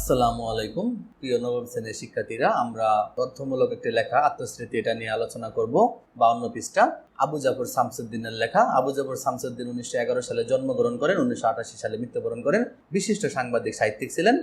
আসসালামু আলাইকুম। প্রিয় নবম শ্রেণির শিক্ষার্থীরা, আমরা তথ্যমূলক একটি লেখা আত্মস্মৃতি এটা নিয়ে আলোচনা করব অন্য পৃষ্ঠা। আবু জাফর শামসুদ্দিনের লেখা। আবু জাফর শামসুদ্দিন উনিশশো এগারো সালে জন্মগ্রহণ করেন, উনিশশো আটাশি সালে মৃত্যুবরণ করেন। বিশিষ্ট সাংবাদিক, সাহিত্যিক ছিলেন।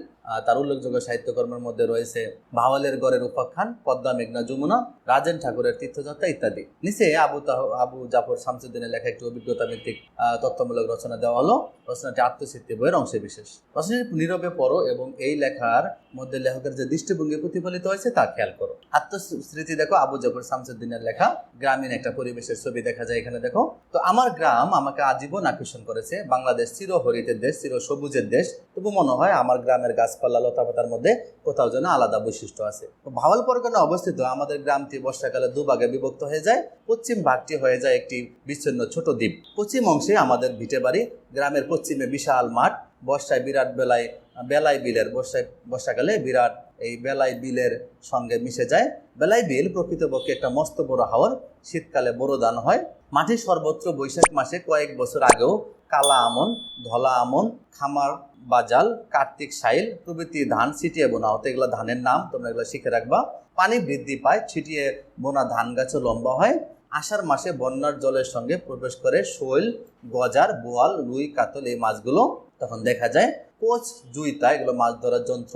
তার উল্লেখযোগ্য সাহিত্যকর্মের মধ্যে রয়েছে ভাওয়ালের গড়ের উপাখ্যান, পদ্মা মেঘনা যমুনা, রাজেন ঠাকুরের তীর্থযাত্রা ইত্যাদি। নিচে আবু তাহ, আবু জাফর শামসুদ্দিনের লেখা একটি অভিজ্ঞতা ভিত্তিক তথ্যমূলক রচনা দেওয়া হলো। রচনাটি আত্মস্মৃতি বইয়ের অংশে বিশেষ। রচনাটি নীরবে পড়ো এবং এই লেখার মধ্যে লেখকের যে দৃষ্টিভঙ্গি প্রতিফলিত হয়েছে তা খেয়াল করো। আত্মস্মৃতি দেখো আবু জাফর শামসুদ্দিনের লেখা, গ্রামীণ একটা পরিবেশের ছবি দেখা যায় এখানে, দেখো। তো আমার গ্রাম আমাকে আজীবন আকর্ষণ করেছে। বাংলাদেশ চির হরিতের দেশ, চির সবুজের দেশ। তবু মনে হয় আমার গ্রামের গাছপালা, লতাপাতার মধ্যে কোথাও যেন আলাদা বৈশিষ্ট্য আছে। তো ভাওয়াল পরগনা অবস্থিত আমাদের গ্রামটি বর্ষাকালে দুভাগে বিভক্ত হয়ে যায়। পশ্চিম ভাগটি হয়ে যায় একটি বিচ্ছিন্ন ছোট দ্বীপ। পশ্চিম অংশে আমাদের ভিটে বাড়ি, গ্রামের পশ্চিমে বিশাল মাঠ। বর্ষায় বিরাট বেলায় বেলায় বিলের বর্ষায়, বর্ষাকালে বিরাট এই বেলাই বিলের সঙ্গে মিশে যায়। বেলাই বিল প্রকৃতপক্ষে একটা মস্ত বড় হাওর। শীতকালে বড় দান হয়। মাটির সর্বত্র বৈশাখ মাসে কয়েক বছর আগেও কালা আমন, ধলা আমন, খামার বাজাল কার্তিক সাইল, প্রভৃতি ধান ছিটিয়ে বোনা হতো। এগুলো ধানের নাম তোমরা এগুলো শিখে রাখবা। পানি বৃদ্ধি পায়, ছিটিয়ে বোনা ধান গাছও লম্বা হয়। আষাঢ় মাসে বন্যার জলের সঙ্গে প্রবেশ করে শৈল, গজার, বোয়াল, রুই, কাতল এই মাছগুলো তখন দেখা যায়। কোচ জুইতা এগুলো মাছ ধরার যন্ত্র।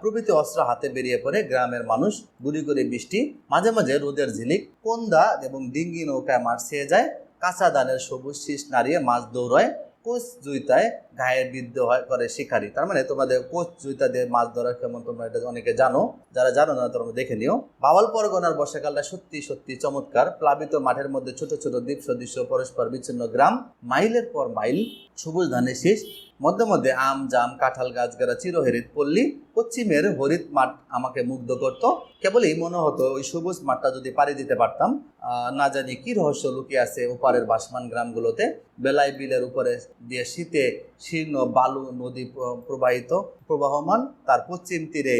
প্রভৃতি অস্ত্র হাতে বেরিয়ে পড়ে গ্রামের মানুষ গুড়ি করে বৃষ্টি, মাঝে মাঝে রোদের ঝিলিক, কোন্দা এবং ডিঙ্গি নৌকায় মাছ ছেয়ে যায়, কাঁচা দানের সবুজ শীষ নাড়িয়ে মাছ দৌড়ায়। কোচ জুইতায় গায়ে বিদ্ধ হয় করে শিকারি। তার মানে তোমাদের কোচ জুইতা দিয়ে মাছ ধরা কেমন তোমরা এটা অনেকে জানো। যারা জানো না, তোমরা দেখে নিও। বাওয়াল পরগনার বর্ষাকালটা সত্যি সত্যি চমৎকার। প্লাবিত মাঠের মধ্যে ছোট ছোট দ্বীপ সদৃশ্য, পরস্পর বিচ্ছিন্ন গ্রাম। মাইলের পর মাইল, সবুজ ধানের শীষ। মধ্যে মধ্যে আম, জাম, কাঁঠাল গাছ গাড়া চিরহেরিত পল্লী। পশ্চিমের হরিত মাঠ আমাকে মুগ্ধ করত। কেবলই মনে হতো ওই সবুজ মাঠটা যদি পাড়ি দিতে পারতাম না জানি কি রহস্য লুকিয়ে আছে ওপারের বাসমান গ্রামগুলোতে। বেলাই বিলের উপরে দিয়ে শীতে শীর্ণ বালু নদী প্রবাহিত, প্রবাহমান, তার পশ্চিম তীরে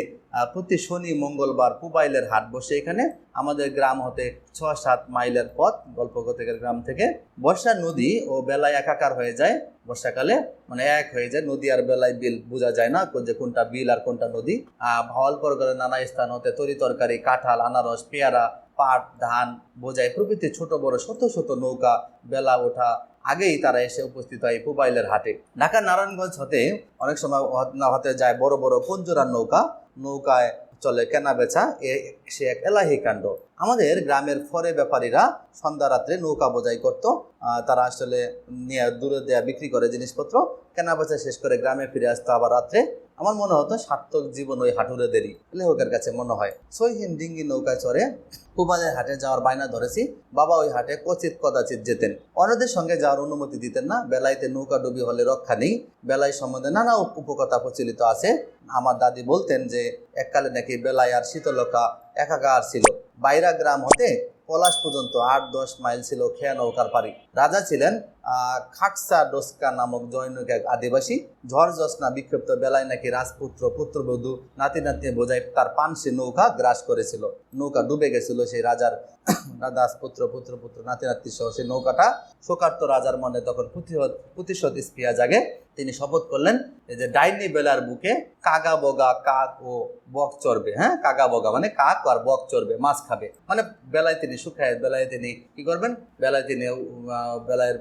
প্রতি শনি, মঙ্গলবার পুবাইলের হাট বসে এখানে। আমাদের গ্রাম হতে ছ সাত মাইলের পথ, গল্পকথকের গ্রাম থেকে। বর্ষার নদী ও বেলায় একাকার হয়ে যায়। বর্ষাকালে মানে এক হয়ে যায়, নদী আর বেলায় বিল বোঝা যায় না যে কোনটা বিল আর কোনটা নদী। আহ ভাওয়াল পরগনার নানা স্থান হতে তরি তরকারি, কাঁঠাল, আনারস, পেয়ারা, পাট, ধান বোঝাই প্রভৃতি ছোট বড় শত শত নৌকা, বেলা ওঠা আগেই তারা এসে উপস্থিত হয় পুবাইলের হাটে। ঢাকার নারায়ণগঞ্জ হতে অনেক সময় হতে যায় বড় বড় কঞ্জোরার নৌকা। নৌকায় চলে কেনা বেচা সে এক এলাহি কাণ্ড। আমাদের গ্রামের ফরে ব্যাপারীরা সন্ধ্যা রাত্রে নৌকা বোঝাই করত। তারা আসলে নিয়ে দূরে দেয়া বিক্রি করে জিনিসপত্র। কেনা বেচা শেষ করে গ্রামে ফিরে আসতো আবার রাত্রে। আমার মনে হতো সার্থক জীবন ওই হাঁটুরেদেরই লেখকের কাছে মনে হয় সহিন ডিঙ্গি নৌকায় চড়ে পুবালের হাটে যাওয়ার বায়না ধরেছি। বাবা ওই হাটে কচিত কদাচিত যেতেন। অন্যদের সঙ্গে যাওয়ার অনুমতি দিতেন না। বেলাইতে নৌকা ডুবি হলে রক্ষা নেই। বেলাই সম্বন্ধে নানা উপ- উপকথা প্রচলিত আছে। আমার দাদি বলতেন যে, এককালে নাকি বেলায় আর শীতলকা একাকার ছিল। বাইরা গ্রাম হতে পলাশ পর্যন্ত আট দশ মাইল ছিল খেয়া নৌকার পারি রাজা ছিলেন খাটসা ডোস্কা নামক জৈনিক এক আদিবাসী। ঝড় জস্না বিক্ষিপ্ত বেলায় নাকি রাজপুত্র, পুত্রবধূ নাতি নাতনি বোঝাই তার পানসি নৌকা গ্রাস করেছিল। নৌকা ডুবে গেছিল, সেই রাজার দাসপুত্র পুত্র পুত্র নাতি নাতি সহ সেই নৌকাটা শোকার্ত রাজার মনে তখন প্রতিহত, প্রতিশোধ স্পৃহা জাগে। তিনি শপথ করলেন যে ডাইনি বেলার বুকে কাগা বগা কাক ও বক চড়বে হ্যাঁ? কাগা বগা মানে কাক আর বক চড়বে, মাছ খাবে। মানে বেলায় তিনি শুকায়, বেলায় তিনি কি করবেন? বেলায় তিনি বেলায়ের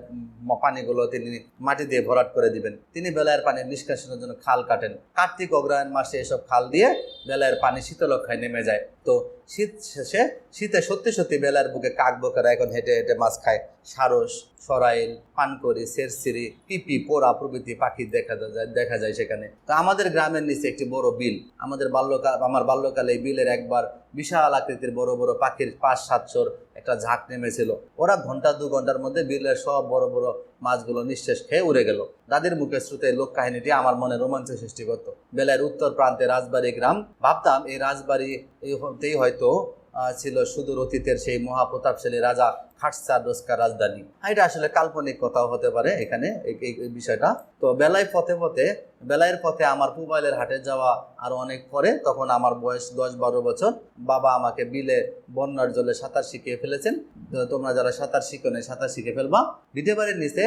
পানিগুলো তিনি মাটি দিয়ে ভরাট করে দিবেন। তিনি বেলায়ের পানি নিষ্কাশনের জন্য খাল কাটেন। কার্তিক অগ্রহায়ণ মাসে এসব খাল দিয়ে বেলায়ের পানি শীতলক্ষায় নেমে যায়। তো শীত শেষে, শীতে সত্যি সত্যি বেলার বুকে কাক বকেরা এখন হেঁটে হেঁটে মাছ খায়। সারস, সরাইল, পানকড়ি, সেরসিরি, পিপি, পোড়া প্রভৃতি পাখি দেখা যায় দেখা যায় সেখানে। তো আমাদের গ্রামের নিচে একটি বড় বিল। আমাদের বাল্যকাল, আমার বাল্যকালে এই বিলের একবার বিশাল আকৃতির বড় বড় পাখির পাঁচ সাতশোর একটা ঝাঁক নেমেছিল। ওরা ঘণ্টা দু ঘণ্টার মধ্যে বিলের সব বড় বড় মাছগুলো নিঃশেষ খেয়ে উড়ে গেল। দাদির মুখে শ্রুতে লোক কাহিনীটি আমার মনে রোমাঞ্চ সৃষ্টি করত। বেলার উত্তর প্রান্তে রাজবাড়ি গ্রাম। ভাবতাম এই রাজবাড়ি হতেই হয়তো ছিল সুদূর অতীতের সেই মহাপ্রতাপশালী রাজা খাটসা ডোস্কা রাজধানী। আর এটা আসলে কাল্পনিক কথাও হতে পারে এখানে এই- বিষয়টা। তো বেলায় পথে পথে, বেলায়ের পথে আমার পুবাইলের হাটে যাওয়া আরও অনেক পরে তখন আমার বয়স দশ বারো বছর। বাবা আমাকে বিলে বন্যার জলে সাঁতার শিখিয়ে ফেলেছেন। তোমরা যারা সাঁতার শিখো নাই সাঁতার শিখে ফেলবা। দ্বিতীয়বারের নিচে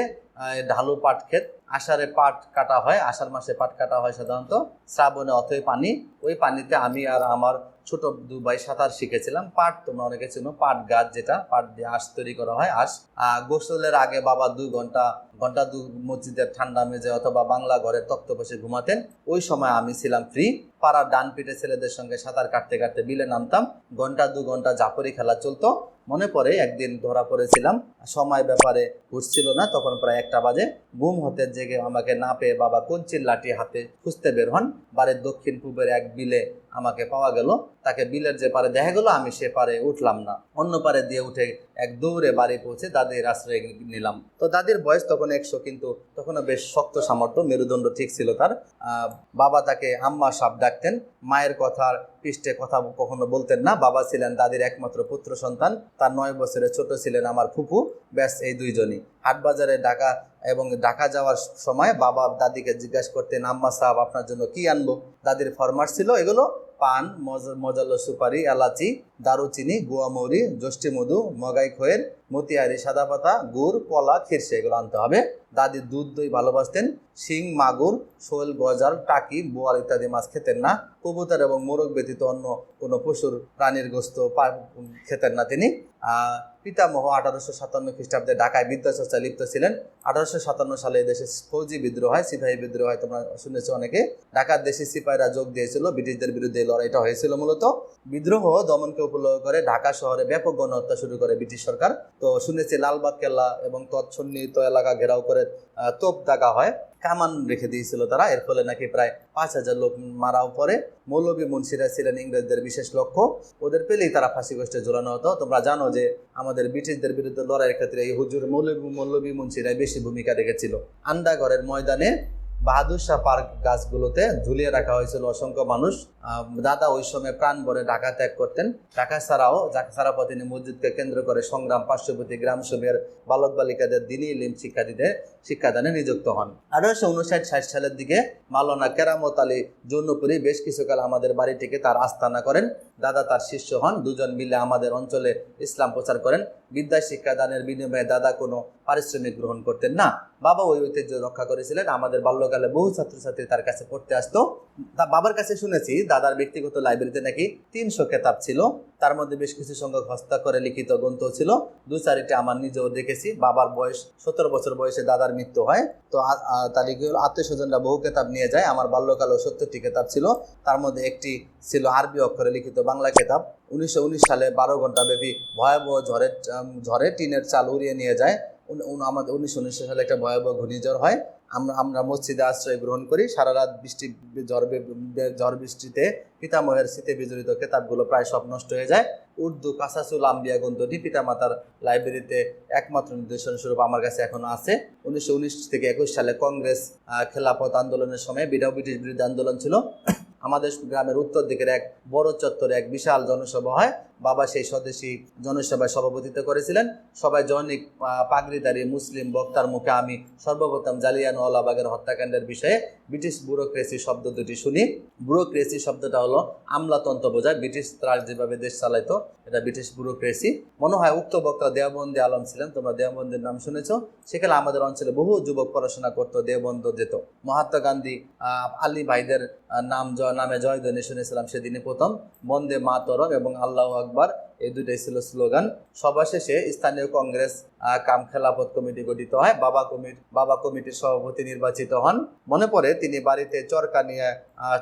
ঢালু পাট ক্ষেত আষাঢ়ে পাট কাটা হয়, আষাঢ় মাসে পাট কাটা হয় সাধারণত। শ্রাবণে অথই পানি। ওই পানিতে আমি আর আমার ছোট দু ভাই সাঁতার শিখেছিলাম। পাট তোমরা অনেকে চিনো, পাট গাছ যেটা, পাট দিয়ে আঁশ তৈরি করা হয়, আঁশ। গোসলের আগে বাবা দুই ঘণ্টা ঘণ্টা দু মসজিদের ঠান্ডা মেজে অথবা বাংলা ঘরে তক্ত বসে ঘুমাতেন। ওই সময় আমি ছিলাম ফ্রি পাড়ার ডান পিঠে ছেলেদের সঙ্গে সাঁতার কাটতে কাটতে বিলে নামতাম। ঘণ্টা দু ঘণ্টা জাফরি খেলা চলতো। মনে পড়ে একদিন ধরা পড়েছিলাম। সময় ব্যাপারে উঠছিল না, তখন প্রায় একটা বাজে। ঘুম হতে জেগে আমাকে না পেয়ে বাবা কঞ্চির লাঠি হাতে খুঁজতে বের হন? বাড়ির দক্ষিণ পূর্বের এক বিলে আমাকে পাওয়া গেল, তাকে বিলের যে পারে দেখা গেল, আমি সে পারে উঠলাম না। অন্য পারে দিয়ে উঠে এক দৌড়ে বাড়ি পৌঁছে দাদির আশ্রয় নিলাম। তো দাদির বয়স তখন একশো, কিন্তু তখনও বেশ শক্ত সামর্থ্য, মেরুদণ্ড ঠিক ছিল তার। বাবা তাকে আম্মা সাপ ডাকতেন। মায়ের কথার পৃষ্ঠে কথা কখনো বলতেন না। বাবা ছিলেন দাদির একমাত্র পুত্র সন্তান। তার নয় বছরের ছোট ছিলেন আমার ফুফু ব্যাস, এই দুইজনই। হাটবাজারে ঢাকা এবং ঢাকা যাওয়ার সময় বাবা দাদিকে জিজ্ঞাসা করতেন, আম্মা সাহেব আপনার জন্য কি আনব? দাদির ফরমাস ছিল, এগুলো পান মজা মজালো সুপারি এলাচি। দারুচিনি গুয়ামৌরি যষ্টি মধু, মগাই খয়ের, মতিয়ারি, সাদা পাতা, গুড়, কলা খিরসে এগুলো আনতে হবে। দাদি দুধ দই ভালোবাসতেন, শিং, মাগুর, শোল গজাল টাকি, বোয়াল ইত্যাদি মাছ খেতেন না। কবুতর এবং মোরগ ব্যতীত অন্য কোনো পশুর প্রাণীর গোস্ত খেতেন না তিনি। পিতামহ আঠারোশো সাতান্ন খ্রিস্টাব্দে ঢাকায় বিদ্যাচর্চা লিপ্ত ছিলেন। আঠারোশো সাতান্ন সালে দেশে ফৌজি বিদ্রোহ হয়, সিপাহী বিদ্রোহ হয়, তোমরা শুনেছো অনেকে। ঢাকার দেশে সিপাহীরা যোগ দিয়েছিল, ব্রিটিশদের বিরুদ্ধে লড়াইটা হয়েছিল মূলত। বিদ্রোহ দমনকে উপলক্ষ করে ঢাকা শহরে ব্যাপক গণহত্যা শুরু করে ব্রিটিশ সরকার। তো শুনেছি লালবাগ কেল্লা এবং তৎসন্নিহিত এলাকা ঘেরাও করে তোপ দাগা হয়। কামান রেখে দিয়েছিল তারা, এর ফলে নাকি প্রায় পাঁচ হাজার লোক মারাও পরে মৌলবী মুন্সিরা ছিলেন ইংরেজদের বিশেষ লক্ষ্য। ওদের পেলেই তারা ফাঁসি গোষ্ঠে ঝোলানো হতো। তোমরা জানো যে আমাদের ব্রিটিশদের বিরুদ্ধে লড়াইয়ের ক্ষেত্রে এই হুজুর মৌলবী মৌলবী মুন্সিরাই বেশি ভূমিকা রেখেছিল। আন্দাঘরের ময়দানে বাহাদুর শাহ পার্ক গাছগুলোতে ঝুলিয়ে রাখা হয়েছিল অসংখ্য মানুষ। দাদা ওই সময় প্রাণ ভরে ঢাকা ত্যাগ করতেন। ঢাকা ছাড়াও ঢাকা ছাড়া পর তিনি মসজিদকে কেন্দ্র করে সংগ্রাম, পার্শ্ববর্তী গ্রাম সবের বালক বালিকাদের দিনই ইলিম শিক্ষা দিতে শিক্ষাদানে নিযুক্ত হন। আঠারোশো উনষাট, ষাট সালের দিকে মাওলানা কেরামত আলী জৌনপুরি বেশ কিছুকাল আমাদের বাড়িটিকে তার আস্তানা করেন। দাদা তার শিষ্য হন, দুজন মিলে আমাদের অঞ্চলে ইসলাম প্রচার করেন। বিদ্যা শিক্ষাদানের বিনিময়ে দাদা কোনো পারিশ্রমিক গ্রহণ করতেন না। বাবা ওই ঐতিহ্য রক্ষা করেছিলেন। আমাদের বাল্যকালে বহু ছাত্রছাত্রী তার কাছে পড়তে আসতো। তা বাবার কাছে শুনেছি, দাদার ব্যক্তিগত লাইব্রেরিতে নাকি তিনশো কেতাব ছিল। তার মধ্যে বেশ কিছু সংখ্যক হস্তাক্ষরে লিখিত গ্রন্থ ছিল। দু চারিটি আমার নিজেও দেখেছি। বাবার বয়স সতেরো বছর বয়সে দাদার মৃত্যু হয়। তো তার আত্মীয় স্বজনরা বহু কেতাব নিয়ে যায়। আমার বাল্যকালেও সত্তরটি কেতাব ছিল। তার মধ্যে একটি ছিল আরবি অক্ষরে লিখিত বাংলা কেতাব। উনিশশো উনিশ সালে বারো ঘণ্টা ব্যাপী ভয়াবহ আম, ঝড়ে টিনের চাল উড়িয়ে নিয়ে যায়। আমাদের উনিশশো উনিশশো সালে একটা ভয়াবহ ঘূর্ণিঝড় হয়। আমরা আমরা মসজিদে আশ্রয় গ্রহণ করি সারা রাত বৃষ্টি, ঝড় ঝড় বৃষ্টিতে পিতামহের শীতে বিজড়িত কেতাবগুলো প্রায় সব নষ্ট হয়ে যায়। উর্দু কাসাসুল আম্বিয়া গ্রন্থটি পিতামাতার লাইব্রেরিতে একমাত্র নির্দেশন স্বরূপ আমার কাছে এখনও আছে। উনিশশো উনিশ থেকে একুশ সালে কংগ্রেস খেলাফত আন্দোলনের সময় বিডাও ব্রিটিশ বিরুদ্ধে আন্দোলন ছিল। আমাদের গ্রামের উত্তর দিকের এক বড় চত্বরে এক বিশাল জনসভা হয়। বাবা সেই স্বদেশী জনসভায় সভাপতিত্ব করেছিলেন। সবাই জৈনিক আহ, পাগড়িধারী মুসলিম বক্তার মুখে আমি সর্বপ্রথম জালিয়ানওয়ালাবাগের হত্যাকাণ্ডের বিষয়ে ব্রিটিশ ব্যুরোক্রেসি শব্দ দুটি শুনি। ব্যুরোক্রেসি শব্দটা হলো আমলাতন্ত্র বোঝায় ব্রিটিশ তারা যেভাবে দেশ চালাইতো এটা ব্রিটিশ ব্যুরোক্রেসি। মনে হয় উক্ত বক্তা দেওবন্দি আলম ছিলেন তোমরা দেওবন্দির নাম শুনেছো। সেখানে আমাদের অঞ্চলে বহু যুবক পড়াশোনা করতো দেওবন্দ যেত। মহাত্মা গান্ধী আলী ভাইদের আহ, নাম জয় নামে জয়ধ্বনি শুনেছিলাম সেদিনে প্রথম। বন্দে মাতরম এবং আল্লাহ আকবার এই দুটাই ছিল স্লোগান। সভা শেষে স্থানীয় কংগ্রেস কাম খেলাফত কমিটি গঠিত হয়। বাবা কমিটি, বাবা কমিটির সভাপতি নির্বাচিত হন। মনে পড়ে তিনি বাড়িতে চরকা নিয়ে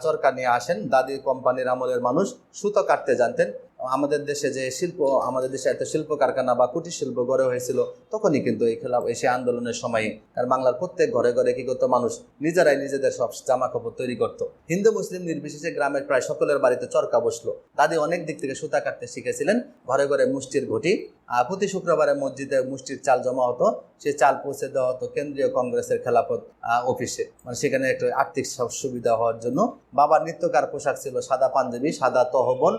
চরকা নিয়ে আসেন। দাদি কোম্পানির আমলের মানুষ সুতো কাটতে জানতেন। আমাদের দেশে যে শিল্প, আমাদের দেশে এত শিল্প কারখানা বা কুটির শিল্প গড়ে হয়েছিল, তখনই কিন্তু এই খেলা এসে আন্দোলনের সময়ে কারণ বাংলার প্রত্যেক ঘরে ঘরে কি করতো মানুষ? নিজেরাই নিজেদের সব জামা কাপড় তৈরি করতো। হিন্দু, মুসলিম নির্বিশেষে গ্রামের প্রায় সকলের বাড়িতে চরকা বসল। দাদি অনেক দিক থেকে সুতা কাটতে শিখেছিলেন। ঘরে ঘরে মুষ্টির ঘটি। প্রতি শুক্রবারে মসজিদে মুষ্টির চাল জমা হতো। সেই চাল পৌঁছে দেওয়া হতো কেন্দ্রীয় কংগ্রেসের খেলাফত অফিসে। মানে সেখানে একটা আর্থিক সুবিধা হওয়ার জন্য। বাবার নিত্যকার পোশাক ছিল সাদা পাঞ্জাবি, সাদা তহবন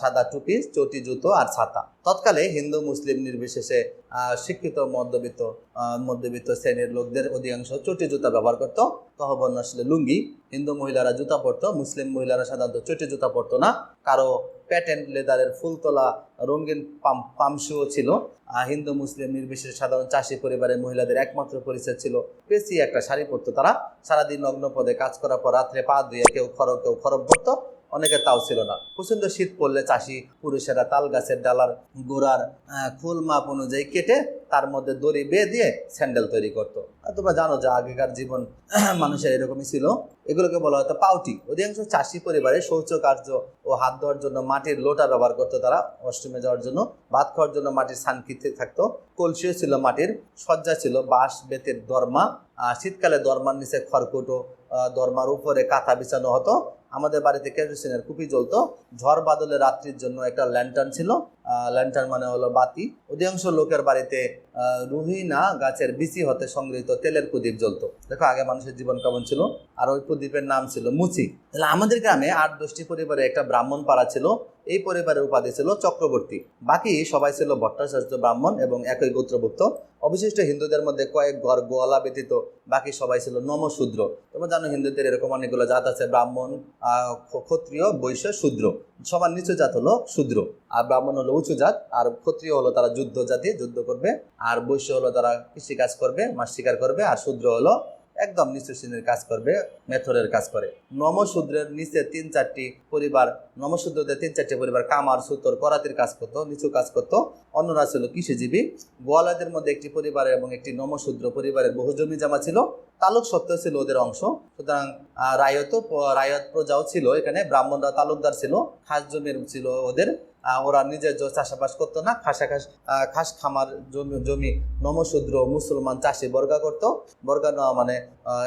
সাদা টুপি, চটি, জুতো আর ছাতা। তৎকালে হিন্দু, মুসলিম নির্বিশেষে শিক্ষিত, মধ্যবিত্ত মধ্যবিত্ত শ্রেণির লোকদের অধিকাংশ চটি, জুতা ব্যবহার করত। তহবন আসলে লুঙ্গি। হিন্দু মহিলারা জুতা পরতো, মুসলিম মহিলারা সাধারণত চটি, জুতা পরতো না। কারও প্যাটেন্ট লেদারের ফুলতলা রঙিন পাম, পামশুও ছিল। হিন্দু, মুসলিম, নির্বিশেষে সাধারণ চাষি পরিবারের মহিলাদের একমাত্র পরিচয় ছিল। পেশি একটা শাড়ি পরতো তারা। সারাদিন নগ্ন পদে কাজ করার পর রাত্রে পা ধুয়ে কেউ খরব কেউ খরব পরতো অনেকে তাও ছিল না। প্রচণ্ড শীত পড়লে চাষি, পুরুষেরা তাল গাছের ডালার গোড়ার ফুল মাপ অনুযায়ী কেটে তার মধ্যে দড়ি বেয়ে দিয়ে স্যান্ডেল তৈরি করতো। তোমরা জানো যে আগেকার জীবন মানুষের এরকমই ছিল। এগুলোকে বলা হতো পাউটি। অধিকাংশ চাষি পরিবারে শৌচ কার্য ও হাত ধোয়ার জন্য মাটির লোটা ব্যবহার করতো তারা। অষ্টমে যাওয়ার জন্য ভাত খাওয়ার জন্য মাটির সানকিতে থাকতো। কলসিও ছিল মাটির সজ্জা ছিল বাঁশ, বেতের দরমা। শীতকালে দরমার নিচে খড়কুটো দরমার উপরে কাঁথা বিছানো হতো। আমাদের বাড়িতে কেরোসিনের কুপি জ্বলতো। ঝড় বাদলের রাত্রির জন্য একটা ল্যান্টার্ন ছিল। ল্যান্টার্ন মানে হলো বাতি। অধিকাংশ লোকের বাড়িতে রুহিনা গাছের বিচি হতে সংগৃহীত তেলের প্রদীপ জ্বলতো। দেখো, আগে মানুষের জীবন কেমন ছিল? আর ওই প্রদীপের নাম ছিল মুচি। তাহলে আমাদের গ্রামে আট দশটি পরিবারে একটা ব্রাহ্মণ পাড়া ছিল। এই পরিবারের উপাধি ছিল চক্রবর্তী। বাকি সবাই ছিল ভট্টাচার্য ব্রাহ্মণ এবং একই গোত্রভুক্ত। অবশিষ্ট হিন্দুদের মধ্যে কয়েক ঘর গোয়ালা ব্যতীত বাকি সবাই ছিল নমশূদ্র। তোমরা জানো, হিন্দুদের এরকম অনেকগুলো জাত আছে, ব্রাহ্মণ ক্ষত্রিয়, বৈশ্য, শূদ্র। সবার নিচু জাত হলো শূদ্র। আর ব্রাহ্মণ হলো উঁচু জাত, আর ক্ষত্রিয় হলো তারা যুদ্ধ জাতি যুদ্ধ করবে আর বৈশ্য হলো তারা কৃষি কাজ করবে, মাছ শিকার করবে, আর শূদ্র হলো একদম নিচু শ্রেণির কাজ করবে, মেথরের কাজ করে। নমশূদ্রের নিচে তিন চারটি পরিবার নমশূদ্রদের তিন চারটি পরিবার কামার, সুতর, করাতির কাজ করতো, নিচু কাজ করতো। অন্যরা ছিল কৃষিজীবী। গোয়ালাদের মধ্যে একটি পরিবার এবং একটি নমশূদ্র পরিবারের বহু জমি জমা ছিল। তালুক সত্য ছিল ওদের অংশ। সুতরাং রায়ত রায়ত প্রজাও ছিল এখানে, ব্রাহ্মণরা তালুকদার ছিল, খাস জমির ছিল ওদের। ওরা নিজের চাষাবাস করতো না খাসা খাস খাস খামার, জমি জমি, নমশূদ্র মুসলমান চাষি বর্গা করতো। বর্গা নেওয়া মানে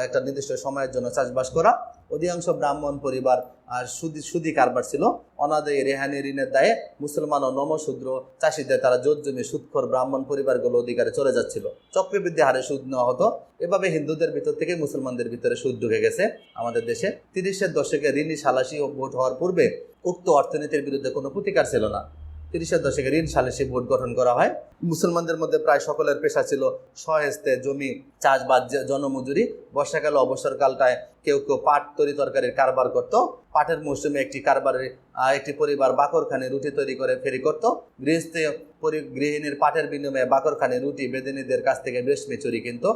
একটা নির্দিষ্ট সময়ের জন্য চাষবাস করা। অধিকাংশ ব্রাহ্মণ পরিবার আর সুদি সুদি কারবার ছিল। অনাদায়ী রেহানি ঋণের দায়ে মুসলমান ও নমশূদ্র চাষিদের তারা জোর জমি সুৎখর ব্রাহ্মণ পরিবারগুলো অধিকারে চলে যাচ্ছিল। চক্রবৃদ্ধি হারে সুদ নেওয়া হতো। এভাবে হিন্দুদের ভিতর থেকে মুসলমানদের ভিতরে সুদ ঢুকে গেছে। আমাদের দেশে তিরিশের দশকে ঋণী সালাসি ও ভোট হওয়ার পূর্বে উক্ত অর্থনীতির বিরুদ্ধে কোনো প্রতিকার ছিল না। তিরিশের দশকে ঋণ সালিসি বোর্ড গঠন করা হয়। মুসলমানদের মধ্যে প্রায় সকলের পেশা ছিল সহেস্তে, জমি চাষবাদ জনমজুরি। বর্ষাকাল, অবসরকালটায় কেউ কেউ পাট, তরি তরকারির কারবার করত। পাটের মৌসুমে একটি কারবারের একটি পরিবার বাকরখানে রুটি তৈরি করে ফেরি করত। গৃহস্থে গৃহিণীর পাটের বিনিময়ে বাকরখানে, রুটি, বেদিনীদের কাছ থেকে রেশমি চুরি কিন্তু।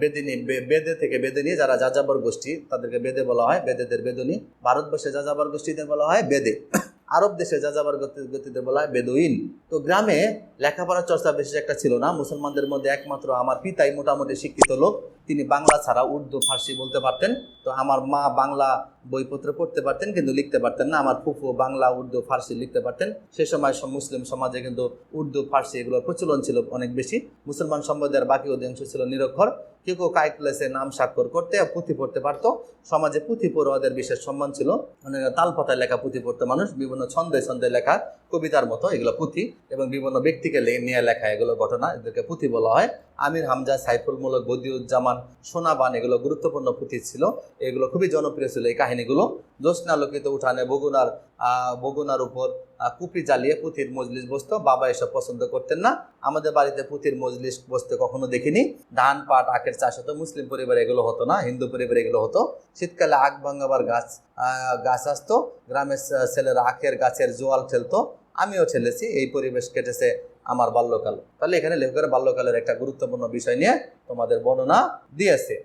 বেদিনী বেদে থেকে বেদিনী, যারা যাযাবর গোষ্ঠী, তাদেরকে বেদে বলা হয়, বেদেদের বেদনী। ভারতবর্ষে যাযাবর গোষ্ঠীদের বলা হয় বেদে। আরব দেশে যা যাবার গতিতে বলা হয় বেদুইন। তো গ্রামে লেখাপড়ার চর্চা বেশি একটা ছিল না। মুসলমানদের মধ্যে একমাত্র আমার পিতাই মোটামুটি শিক্ষিত লোক। তিনি বাংলা ছাড়া উর্দু, ফার্সি বলতে পারতেন। তো আমার মা বাংলা বইপত্র পড়তে পারতেন, কিন্তু লিখতে পারতেন না। আমার ফুফু বাংলা, উর্দু, ফার্সি লিখতে পারতেন। সে সময় মুসলিম সমাজে কিন্তু উর্দু, ফার্সি এগুলোর প্রচলন ছিল অনেক বেশি। মুসলমান সম্প্রদায়ের বাকি অধিকাংশ ছিল নিরক্ষর। কেউ কেউ কাইক্লাসে নাম স্বাক্ষর করতে পুঁথি পড়তে পারতো। সমাজে পুঁথি পড়ুয়াদের বিশেষ সম্মান ছিল। মানে তালপাতায় লেখা পুঁথি পড়তো মানুষ। বিভিন্ন ছন্দে ছন্দে লেখা কবিতার মতো, এগুলো পুঁথি এবং বিভিন্ন ব্যক্তিকে নিয়ে লেখা এগুলো ঘটনা এদেরকে পুঁথি বলা হয়। আমির হামজা সাইফুল মুলক বদিউজ্জামান, সোনাবান এগুলো গুরুত্বপূর্ণ পুঁথি ছিল। এগুলো খুবই জনপ্রিয় ছিল এই কাহিনীগুলো। জ্যোৎস্নালোকিত উঠানে বগুনার বগুনার উপর কুপি জ্বালিয়ে পুঁথির মজলিস বসতো। বাবা এসব পছন্দ করতেন না। আমাদের বাড়িতে পুঁথির মজলিস বসতে কখনো দেখিনি। ধান পাট, আখের চাষ হতো। মুসলিম পরিবারে এগুলো হতো না, হিন্দু পরিবারে এগুলো হতো। শীতকালে আখ ভাঙাবার গাছ গাছ আসতো। গ্রামের ছেলেরা আখের গাছের জোয়াল খেলতো আমিও ছেলেছি, এই পরিবেশ কেটেছে আমার বাল্যকাল। তাহলে এখানে লেখকের বাল্যকালের একটা গুরুত্বপূর্ণ বিষয় নিয়ে তোমাদের বর্ণনা দিয়েছে।